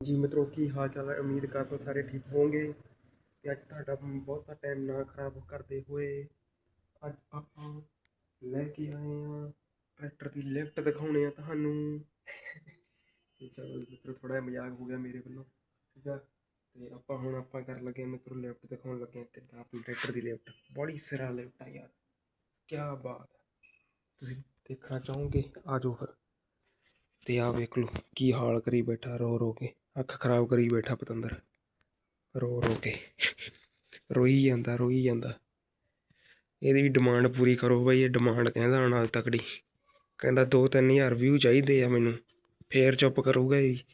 ਜੀ ਮਿੱਤਰੋ, ਕੀ ਹਾਲ ਚਾਲ ਹੈ? ਉਮੀਦ ਕਰਦਾ ਸਾਰੇ ਠੀਕ ਹੋਵੋਗੇ। ਤੇ ਅੱਜ ਤੁਹਾਡਾ ਬਹੁਤਾ ਟਾਈਮ ਨਾ ਖਰਾਬ ਕਰਦੇ ਹੋਏ ਅੱਜ ਆਪਾਂ ਲੈ ਕੇ ਆਏ ਆ ਟਰੈਕਟਰ ਦੀ ਲਿਫਟ ਦਿਖਾਉਣੇ ਆ ਤੁਹਾਨੂੰ। ਤੇ ਚਲੋ ਮਿੱਤਰੋ ਥੋੜਾ ਜਿਹਾ ਮਜ਼ਾਕ ਹੋ ਗਿਆ ਮੇਰੇ ਵੱਲੋਂ, ਠੀਕ ਆ? ਤੇ ਆਪਾਂ ਹੁਣ ਆਪਾਂ ਕਰਨ ਲੱਗੇ ਆ ਮਿੱਤਰੋ, ਲਿਫਟ ਦਿਖਾਉਣ ਲੱਗੇ ਆ ਕਿੱਦਾਂ ਆਪਣੀ ਟਰੈਕਟਰ ਦੀ ਲਿਫਟ। ਬੜੀ ਸਿਰਾ ਲਿਫਟ ਆ ਯਾਰ ਕੀ ਬਾਤ ਤੁਸੀਂ ਦੇਖਣਾ ਚਾਹੋਗੇ? ਆ ਜਾਓ ਫਿਰ। ਤੇ ਆ ਵੇਖ ਲਓ, ਕੀ ਹਾਲ ਕਰੀ ਬੈਠਾ ਰੋ ਰੋ ਕੇ। ਅੱਖ ਖਰਾਬ ਕਰੀ ਬੈਠਾ ਪਤੰਦਰ। ਰੋ ਰੋ ਕੇ। ਰੋਈ ਜਾਂਦਾ ਰੋਈ ਜਾਂਦਾ। ਇਹਦੀ ਵੀ ਡਿਮਾਂਡ ਪੂਰੀ ਕਰੋ ਬਈ, ਇਹ ਡਿਮਾਂਡ ਕਹਿੰਦਾ ਹੁਣ ਅੱਜ ਤੱਕੜੀ ਕਹਿੰਦਾ 2-3000 ਵਿਊ ਚਾਹੀਦੇ ਆ ਮੈਨੂੰ। ਫੇਰ ਚੁੱਪ ਕਰੂਗਾ ਇਹ ਵੀ।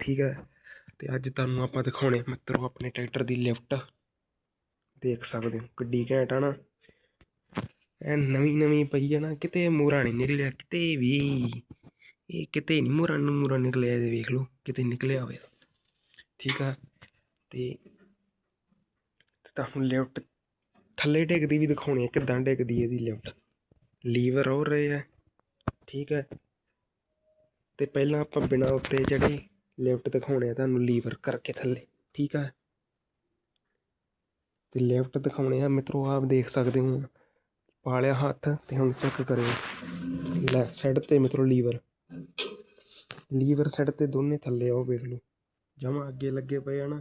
ਠੀਕ ਹੈ। ਤੇ ਅੱਜ ਤੁਹਾਨੂੰ ਆਪਾਂ ਦਿਖਾਉਣੇ ਮਿੱਤਰੋ ਆਪਣੇ ਟਰੈਕਟਰ ਦੀ ਲਿਫਟ। ਦੇਖ ਸਕਦੇ ਹੋ ਗੱਡੀ ਘੈਂਟ ਆ ਨਾ। ਐ ਨਵੀਂ ਨਵੀਂ ਪਈ ਆ ਨਾ, ਕਿਤੇ ਮੂਰਾ ਨਹੀਂ ਨਿਕਲਿਆ, ਕਿਤੇ ਵੀ। ਇਹ ਕਿਤੇ ਨਹੀਂ ਮੂਰਾ ਨੂੰ ਮੂਰਾ ਨਿਕਲਿਆ ਇਹਦੇ ਵੇਖ ਲਓ ਕਿਤੇ ਨਿਕਲਿਆ ਹੋਵੇ ਠੀਕ ਆ ਤੇ ਤੁਹਾਨੂੰ ਲਿਫਟ ਥੱਲੇ ਡਿੱਗਦੀ ਵੀ ਦਿਖਾਉਣੀ ਹੈ ਕਿਦਾਂ ਡਿੱਗਦੀ ਇਹਦੀ ਲਿਫਟ ਲੀਵਰ ਹੋ ਰਹੇ ਆ ਠੀਕ ਹੈ ਤੇ ਪਹਿਲਾਂ ਆਪਾਂ ਬਿਨਾਂ ਉੱਤੇ ਜਿਹੜੇ ਲਿਫਟ ਦਿਖਾਉਣੇ ਆ ਤੁਹਾਨੂੰ ਲੀਵਰ ਕਰਕੇ ਥੱਲੇ ਠੀਕ ਹੈ ਤੇ ਲਿਫਟ ਦਿਖਾਉਣੇ ਆ ਮਿੱਤਰੋ ਆਪ ਦੇਖ ਸਕਦੇ ਹੋ ਪਾ ਲਿਆ ਹੱਥ ਤੇ ਹੁਣ ਚੈੱਕ ਕਰਿਓ ਲੈਫਟ ਸਾਈਡ ਤੇ ਮਿੱਤਰੋ ਲੀਵਰ ਲੀਵਰ ਸਾਈਡ ਤੇ ਦੋਨੇ ਥੱਲੇ ਆਓ ਉਹ ਵੇਖ ਲਓ। ਜਮਾ ਅੱਗੇ ਲੱਗੇ ਪਏ ਆ ਨਾ।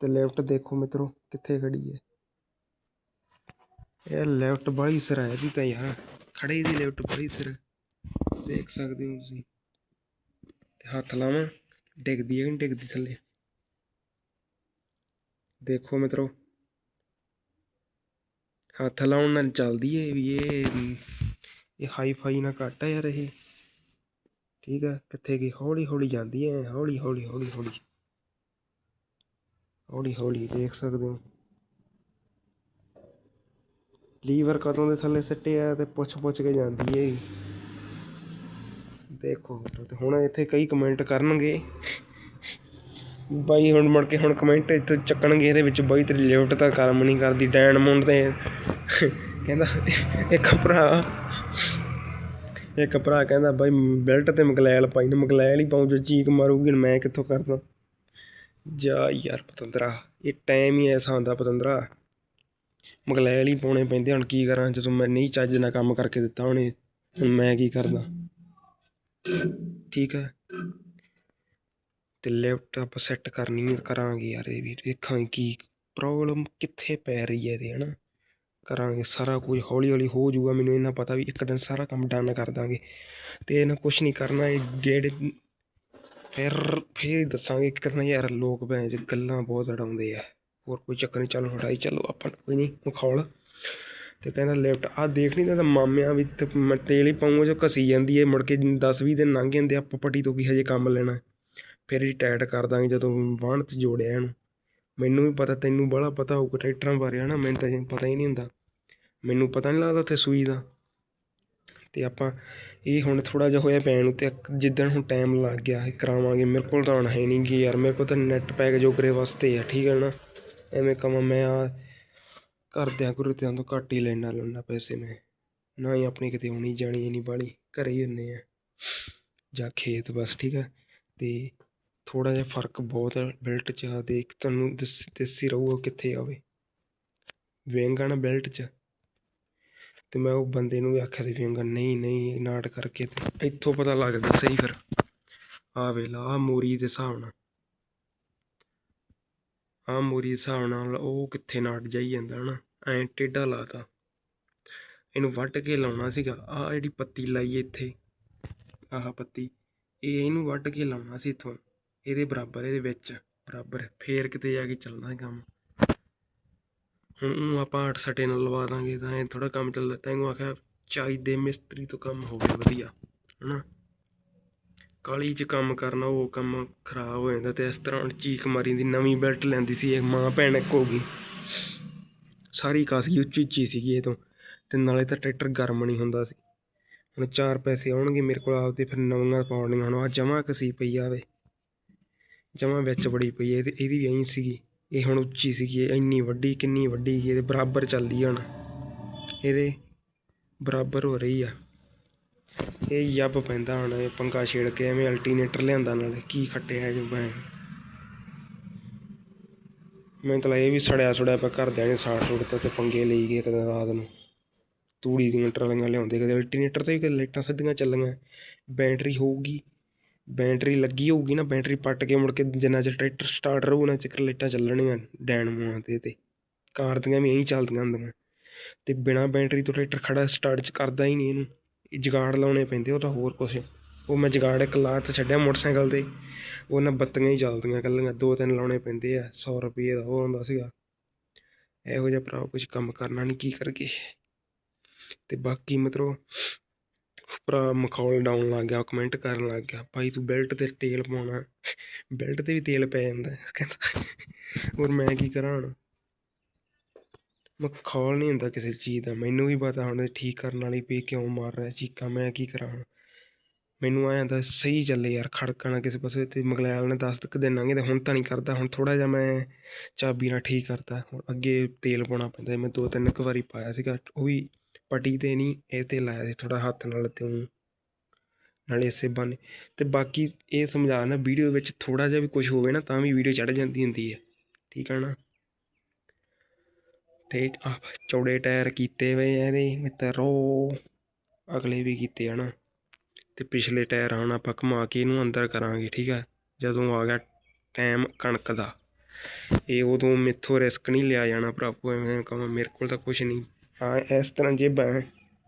ਤੇ ਲੈਫਟ ਦੇਖੋ ਮਿੱਤਰੋ, ਕਿੱਥੇ ਖੜੀ ਹੈ ਇਹ ਲੈਫਟ ਬਾਈ ਸਿਰ ਹੈ ਜੀ ਤਾਂ ਯਾਰ ਖੜੇ ਦੀ ਲੈਫਟ ਬਾਈ ਸਿਰ। ਦੇਖ ਸਕਦੇ ਹੋ ਤੁਸੀਂ। ਤੇ ਹੱਥ ਲਾਵਾਂ, ਡਿੱਗਦੀ ਹੈ ਕਿ ਨਹੀਂ ਡਿੱਗਦੀ ਥੱਲੇ। ਦੇਖੋ ਮਿੱਤਰੋ। ਹੱਥ ਲਾਉਣ ਨਾਲ ਚੱਲਦੀ ਏ ਵੀ ਇਹ ਇਹ ਹਾਈ ਫਾਈ ਨਾ ਘੱਟ ਆ ਯਾਰ ਇਹ। ਠੀਕ ਹੈ ਕਿੱਥੇ ਗਈ? ਹੌਲੀ ਹੌਲੀ ਜਾਂਦੀ ਐ, ਹੌਲੀ ਹੌਲੀ ਹੌਲੀ ਹੌਲੀ। ਹੌਲੀ ਹੌਲੀ, ਦੇਖ ਸਕਦੇ ਹੋ। ਲੀਵਰ ਕਦੋਂ ਦੇ ਥੱਲੇ ਸਿੱਟੇ ਆ ਤੇ ਪੁੱਛ ਪੁੱਛ ਕੇ ਜਾਂਦੀ ਏ ਦੇਖੋ, ਤੇ ਹੁਣ ਇੱਥੇ ਕਈ ਕਮੈਂਟ ਕਰਨਗੇ। ਬਾਈ, ਹੁਣ ਮੁੜ ਕੇ ਹੁਣ ਕਮੈਂਟ ਇੱਥੇ ਚੱਕਣਗੇ, ਇਹਦੇ ਵਿੱਚ ਬਾਈ ਤੇਰੀ ਲਿਫਟ ਤਾਂ ਕੰਮ ਨਹੀਂ ਕਰਦੀ ਡੈਨ ਮੁੰਡ ਤੇ। ਕਹਿੰਦਾ, ਇੱਕ ਭਰਾ ਇੱਕ ਭਰਾ ਕਹਿੰਦਾ, ਬਾਈ, ਬੈਲਟ ਤੇ ਮਗਲੈਲ ਪਾਈ ਨੇ ਮਗਲੈਲ ਹੀ ਪਾਉਂ, ਜੋ ਚੀਕ ਮਾਰੂਗੀ ਹੁਣ ਮੈਂ ਕਿੱਥੋਂ ਕਰਦਾ? ਜਾ ਯਾਰ ਪਤੰਦਰਾ, ਇਹ ਟਾਈਮ ਹੀ ਐਸਾ ਹੁੰਦਾ ਪਤੰਦਰਾ। ਮਗਲੈਲ ਹੀ ਪਾਉਣੇ ਪੈਂਦੇ ਹੁਣ ਕੀ ਕਰਾਂ? ਜਦੋਂ ਮੈਂ ਨਹੀਂ ਚੱਜ ਨਾਲ ਕੰਮ ਕਰਕੇ ਦਿੱਤਾ ਉਹਨੇ, ਹੁਣ ਮੈਂ ਕੀ ਕਰਦਾ? ਠੀਕ ਹੈ। ਤੇ ਲੈਫਟ ਆਪਾਂ ਸੈੱਟ ਕਰਨੀ ਕਰਾਂਗੇ ਯਾਰ ਇਹ ਵੀ, ਦੇਖਾਂਗੇ ਕੀ ਪ੍ਰੋਬਲਮ ਕਿੱਥੇ ਪੈ ਰਹੀ ਹੈ ਇਹਦੇ, ਹਨਾ? ਕਰਾਂਗੇ, ਸਾਰਾ ਕੁਝ ਹੌਲੀ ਹੌਲੀ ਹੋ ਜਾਊਗਾ, ਮੈਨੂੰ ਇੰਨਾ ਪਤਾ ਵੀ ਇੱਕ ਦਿਨ ਸਾਰਾ ਕੰਮ ਡਨ ਕਰ ਦਾਂਗੇ। ਤੇ ਇਹਨਾਂ ਕੁਝ ਨਹੀਂ ਕਰਨਾ, ਇਹ ਗੇੜ ਫਿਰ ਫਿਰ ਦੱਸਾਂਗੇ ਕਿੰਨਾ ਯਾਰ ਲੋਕ ਭੈਣ ਚ ਗੱਲਾਂ ਬਹੁਤ ਅੜਾਉਂਦੇ ਆ। ਹੋਰ ਕੋਈ ਚੱਕਰ ਨਹੀਂ, ਚੱਲ ਹਟਾਈ, ਚਲੋ ਆਪਾਂ ਕੋਈ ਨਹੀਂ ਮਖੌਲ ਤੇ ਕਹਿੰਦਾ ਲਿਫਟ ਆਹ ਦੇਖ ਨਹੀਂ ਤਾਂ ਮਾਮਿਆਂ ਵੀ ਤੇ ਮੈਂ, ਤੇਲ ਹੀ ਪਾਉਂਗਾ ਜੋ ਘਸੀ ਜਾਂਦੀ ਹੈ ਮੁੜ ਕੇ 10 20 ਦਿਨ ਲੰਘ ਜਾਂਦੇ ਆਪਾਂ ਪੱਟੀ ਤੋਂ ਕੀ ਹਜੇ ਕੰਮ ਲੈਣਾ। ਫਿਰ ਇਹ ਟਾਈਟ ਕਰ ਦਾਂਗੇ ਜਦੋਂ ਵਾਹਣ 'ਚ ਜੋੜਿਆ ਇਹਨੂੰ। ਮੈਨੂੰ ਵੀ ਪਤਾ, ਤੈਨੂੰ ਬਾਹਲਾ ਪਤਾ ਹੋਊਗਾ ਟਰੈਕਟਰਾਂ ਬਾਰੇ ਹੈ ਨਾ ਮੈਨੂੰ ਤਾਂ ਇਹ ਪਤਾ ਹੀ ਨਹੀਂ ਹੁੰਦਾ। ਮੈਨੂੰ ਪਤਾ ਨਹੀਂ ਲੱਗਦਾ ਉੱਥੇ ਸੂਈ ਦਾ। ਅਤੇ ਆਪਾਂ ਇਹ ਹੁਣ ਥੋੜ੍ਹਾ ਜਿਹਾ ਹੋਇਆ ਪੈਣ ਨੂੰ ਤੇ ਜਿੱਦਣ ਹੁਣ ਟਾਈਮ ਲੱਗ ਗਿਆ, ਇਹ ਕਰਾਵਾਂਗੇ। ਮੇਰੇ ਕੋਲ ਤਾਂ ਹੁਣ ਹੈ ਨਹੀਂ ਗੀ ਯਾਰ। ਮੇਰੇ ਕੋਲ ਤਾਂ ਨੈੱਟ ਪੈਕ ਜੋਗਰੇ ਵਾਸਤੇ ਆ, ਠੀਕ ਹੈ ਨਾ? ਐਵੇਂ ਕਵਾਂ ਮੈਂ ਆ ਘਰਦਿਆਂ ਗੁਰਦਿਆਂ ਤੋਂ ਘੱਟ ਹੀ ਲੈਣਾ ਲੈਣਾ ਪੈਸੇ ਮੈਂ। ਨਾ ਹੀ ਆਪਣੀ ਕਿਤੇ ਆਉਣੀ ਜਾਣੀ ਨਹੀਂ ਬਾਹਲੀ ਘਰੇ ਹੀ ਹੁੰਦੇ ਆ। ਜਾਂ ਖੇਤ ਬਸ, ਠੀਕ ਹੈ ਅਤੇ ਥੋੜ੍ਹਾ ਜਿਹਾ ਫ਼ਰਕ ਬਹੁਤ ਬੈਲਟ 'ਚ ਆ, ਦੇਖ ਤੁਹਾਨੂੰ ਦਿਸ, ਦੇਸੀ ਰਹੂਗਾ ਕਿੱਥੇ ਆਵੇ ਵੇਂਗਣ ਬੈਲਟ 'ਚ। ਅਤੇ ਮੈਂ ਉਹ ਬੰਦੇ ਨੂੰ ਵੀ ਆਖਿਆ ਸੀ ਵੇਂਗਣ ਨਹੀਂ ਨਹੀਂ ਨਾਟ ਕਰਕੇ ਤੇ ਇੱਥੋਂ ਪਤਾ ਲੱਗਦਾ ਸਹੀ ਫਿਰ। ਆ ਵੇਲਾ ਆ ਮੋਰੀ ਦੇ ਹਿਸਾਬ ਨਾਲ। ਆ ਮੋਰੀ ਦੇ ਹਿਸਾਬ ਨਾਲ ਉਹ ਕਿੱਥੇ ਨਾਟ ਜਾਈ ਜਾਂਦਾ ਹੈ ਨਾ ਐਂ ਟੇਢਾ ਲਾਤਾ। ਇਹਨੂੰ ਵੱਢ ਕੇ ਲਾਉਣਾ ਸੀਗਾ ਆ ਜਿਹੜੀ ਪੱਤੀ ਲਾਈ ਇੱਥੇ, ਆਹ ਪੱਤੀ, ਇਹ ਇਹਨੂੰ ਵੱਢ ਕੇ ਲਾਉਣਾ ਸੀ ਇੱਥੋਂ। ਇਹਦੇ ਬਰਾਬਰ, ਇਹਦੇ ਵਿੱਚ ਬਰਾਬਰ, ਫੇਰ ਕਿਤੇ ਜਾ ਕੇ ਚੱਲਣਾ ਕੰਮ। ਹੁਣ ਊਂ ਆਪਾਂ ਅੱਠ ਸਟੇ ਨਾਲ ਲਵਾ ਦਾਂਗੇ ਤਾਂ ਇਹ ਥੋੜਾ ਕੰਮ ਚੱਲਦਾ ਤੈਨੂੰ ਆਖਿਆ ਚਾਹੀਦੇ ਮਿਸਤਰੀ ਤੋਂ ਕੰਮ ਹੋਵੇ ਵਧੀਆ, ਹਨਾ। ਕਾਲੀ 'ਚ ਕੰਮ ਕਰਨਾ, ਉਹ ਕੰਮ ਖਰਾਬ ਹੋ ਜਾਂਦਾ ਤੇ ਇਸ ਤਰ੍ਹਾਂ ਚੀਕ ਮਾਰੀ ਦੀ ਨਵੀਂ ਬੈਲਟ ਲੈਂਦੀ ਸੀ ਇਹ ਮਾਂ ਭੈਣ ਇੱਕ ਹੋ ਗਈ। ਸਾਰੀ ਕਾਸੀ ਉੱਚੀ ਉੱਚੀ ਸੀਗੀ ਇਹ ਤੋਂ, ਤੇ ਨਾਲੇ ਤਾਂ ਟਰੈਕਟਰ ਗਰਮ ਨਹੀਂ ਹੁੰਦਾ ਸੀ। ਹੁਣ ਚਾਰ ਪੈਸੇ ਆਉਣਗੇ ਮੇਰੇ ਕੋਲ ਆਪਦੇ, ਫਿਰ ਨਵੀਆਂ ਪਾਉਣੀਆਂ, ਹੁਣ ਆ ਜਮਾ ਕਸੀ ਪਈ ਆਵੇ ਜਮਾ ਵਿੱਚ ਬੜੀ ਪਈ ਹੈ, ਇਹਦੀ ਇਹਦੀ ਵੀ ਐਂ ਸੀਗੀ। ਇਹ ਹੁਣ ਉੱਚੀ ਸੀਗੀ, ਇਹ ਇੰਨੀ ਵੱਡੀ, ਕਿੰਨੀ ਵੱਡੀ ਇਹਦੇ ਬਰਾਬਰ ਚੱਲਦੀ ਆ ਹੁਣ। ਇਹਦੇ ਬਰਾਬਰ ਹੋ ਰਹੀ ਆ। ਇਹ ਯੱਬ ਪੈਂਦਾ ਹੁਣ, ਇਹ ਪੰਗਾ ਛੇੜ ਕੇ ਐਵੇਂ ਅਲਟੀਨੇਟਰ ਲਿਆਂਦਾ ਨਾਲੇ, ਕੀ ਖੱਟਿਆ ਜੋ ਮੈਂ ਮੈਂ ਤਾਂ ਇਹ ਵੀ ਸੜਿਆ ਸੁੜਿਆ ਪਿਆ, ਘਰਦਿਆਂ ਨੇ ਸਾੜ ਸੁੜ ਤੇ ਪੰਗੇ ਲਈ ਗਏ ਕਦੇ ਰਾਤ ਨੂੰ। ਤੂੜੀ ਦੀਆਂ ਟਰਾਲੀਆਂ ਲਿਆਉਂਦੇ, ਕਦੇ ਅਲਟੀਨੇਟਰ ਤੇ ਵੀ ਕਦੇ ਲਾਈਟਾਂ ਸਿੱਧੀਆਂ ਚੱਲੀਆਂ। ਬੈਟਰੀ ਹੋਊਗੀ ਬੈਟਰੀ ਲੱਗੀ ਹੋਊਗੀ ਨਾ, ਬੈਟਰੀ ਪੱਟ ਕੇ ਮੁੜ ਕੇ ਜਿੰਨਾ ਚਿਰ ਟਰੈਕਟਰ ਸਟਾਰਟ ਰਹੂ ਉਹਨਾਂ ਚਿਰ ਲਾਈਟਾਂ ਚੱਲਣੀਆਂ ਡੈਨਮੋਆਂ ਤੇ ਤੇ। ਕਾਰ ਦੀਆਂ ਵੀ ਇਹੀ ਚੱਲਦੀਆਂ ਹੁੰਦੀਆਂ। ਤੇ ਬਿਨਾ ਬੈਟਰੀ ਤੋਂ ਟਰੈਕਟਰ ਖੜਾ ਸਟਾਰਟ ਚ ਕਰਦਾ ਹੀ ਨਹੀਂ ਇਹਨੂੰ। ਇਹ ਜੁਗਾੜ ਲਾਉਣੇ ਪੈਂਦੇ, ਉਹ ਤਾਂ ਹੋਰ ਕੁਛ। ਉਹ ਮੈਂ ਜਗਾੜ ਇੱਕ ਲਾ ਤੇ ਛੱਡਿਆ ਮੋਟਰਸਾਈਕਲ ਤੇ। ਉਹਨਾਂ ਬੱਤੀਆਂ ਹੀ ਚੱਲਦੀਆਂ ਇਕੱਲੀਆਂ, ਦੋ ਤਿੰਨ ਲਾਉਣੇ ਪੈਂਦੇ ਆ 100 ਰੁਪਏ ਦਾ ਉਹ ਹੁੰਦਾ ਸੀਗਾ। ਇਹੋ ਜਿਹਾ ਭਰਾ ਕੁਝ ਕੰਮ ਕਰਨਾ ਨਹੀਂ ਕੀ ਕਰਕੇ ਤੇ ਬਾਕੀ ਮਤਲਬ ਭਰਾ ਮਖੌਲ ਡਾਉਣ ਲੱਗ ਗਿਆ ਕਮੈਂਟ ਕਰਨ ਲੱਗ ਗਿਆ, ਭਾਈ ਤੂੰ ਬੈਲਟ ਤੇ ਤੇਲ ਪਾਉਣਾ। ਬੈਲਟ ਤੇ ਵੀ ਤੇਲ ਪੈ ਜਾਂਦਾ ਕਹਿੰਦਾ। ਹੋਰ ਮੈਂ ਕੀ ਕਰਾਂ ਹੁਣ? ਮਖੌਲ ਨਹੀਂ ਹੁੰਦਾ ਕਿਸੇ ਚੀਜ਼ ਦਾ, ਮੈਨੂੰ ਵੀ ਪਤਾ ਹੁਣ ਠੀਕ ਕਰਨ ਵਾਲੀ ਵੀ ਕਿਉਂ ਮਾਰ ਰਿਹਾ ਚੀਕਾਂ, ਮੈਂ ਕੀ ਕਰਾਂ ਹੁਣ? ਮੈਨੂੰ ਆਇਆ ਤਾਂ ਸਹੀ ਚੱਲੇ ਯਾਰ, ਖੜਕਣਾ ਕਿਸੇ ਪਾਸੇ, ਤੇ ਮਗਲੈਲ ਨੇ ਦਸ ਤੱਕ ਦਿਨ ਲੰਘੇ ਤੇ ਹੁਣ ਤਾਂ ਨਹੀਂ ਕਰਦਾ, ਹੁਣ ਥੋੜਾ ਜਿਹਾ ਮੈਂ ਚਾਬੀ ਨਾਲ ਠੀਕ ਕਰਦਾ ਹੁਣ ਅੱਗੇ ਤੇਲ ਪਾਉਣਾ ਪੈਂਦਾ, ਮੈਂ ਦੋ ਤਿੰਨ ਕੁ ਵਾਰੀ ਪਾਇਆ ਸੀਗਾ, ਉਹ ਵੀ ਪਟੀ ਤੇ ਨਹੀਂ ਇਹ ਤੇ ਲਾਇਆ ਸੀ ਥੋੜ੍ਹਾ ਹੱਥ ਨਾਲ ਤੇ ਊਂ ਨਾਲੇ ਇਸੇ ਬੰਨੇ ਅਤੇ ਬਾਕੀ ਇਹ ਸਮਝਾ ਨਾ ਵੀਡੀਓ ਵਿੱਚ ਥੋੜ੍ਹਾ ਜਿਹਾ ਵੀ ਕੁਛ ਹੋਵੇ ਨਾ, ਤਾਂ ਵੀ ਵੀਡੀਓ ਚੜ੍ਹ ਜਾਂਦੀ ਹੁੰਦੀ ਹੈ। ਠੀਕ ਹੈ ਨਾ? ਅਤੇ ਆਹ ਚੌੜੇ ਟਾਇਰ ਕੀਤੇ ਹੋਏ ਆ ਇਹਦੇ, ਮਿੱਤਰੋ, ਅਗਲੇ ਵੀ ਕੀਤੇ ਆ ਨਾ। ਤੇ ਪਿਛਲੇ ਟਾਇਰ ਹੁਣ ਆਪਾਂ ਘੁਮਾ ਕੇ ਇਹਨੂੰ ਅੰਦਰ ਕਰਾਂਗੇ, ਠੀਕ ਹੈ ਜਦੋਂ ਆ ਗਿਆ ਟਾਈਮ ਕਣਕ ਦਾ। ਇਹ ਉਦੋਂ ਮੈਥੋਂ ਰਿਸਕ ਨਹੀਂ ਲਿਆ ਜਾਣਾ ਭਰਾਵੋ ਐਵੇਂ ਕਹਾਂ, ਮੇਰੇ ਕੋਲ ਤਾਂ ਕੁਝ ਨਹੀਂ। ਆ, ਇਸ ਤਰ੍ਹਾਂ ਜੇਬਾਂ ਹੈ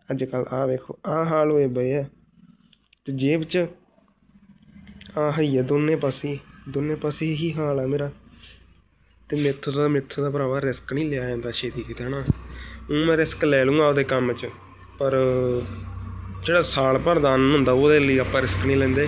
ਅੱਜ ਕੱਲ ਆ ਵੇਖੋ ਆ ਹਾਲ ਹੋਏ ਪਏ ਆ ਤੇ ਜੇਬ 'ਚ ਆ ਹੈ ਦੋਨੇ ਪਾਸੇ ਦੋਨੇ ਪਾਸੇ ਹੀ ਹਾਲ ਆ ਮੇਰਾ। ਤੇ ਮੈਥੋਂ ਦਾ ਮੈਥੋਂ ਦਾ ਭਰਾਵਾ ਰਿਸਕ ਨਹੀਂ ਲਿਆ ਜਾਂਦਾ ਛੇਤੀ ਕਿਤੇ, ਹਨਾ। ਉਹ ਮੈਂ ਰਿਸਕ ਲੈ ਲੂੰਗਾ ਆਪਦੇ ਕੰਮ 'ਚ, ਪਰ ਜਿਹੜਾ ਸਾਲ ਭਰ ਦਾ ਅੰਨ ਹੁੰਦਾ, ਉਹਦੇ ਲਈ ਆਪਾਂ ਰਿਸਕ ਨਹੀਂ ਲੈਂਦੇ।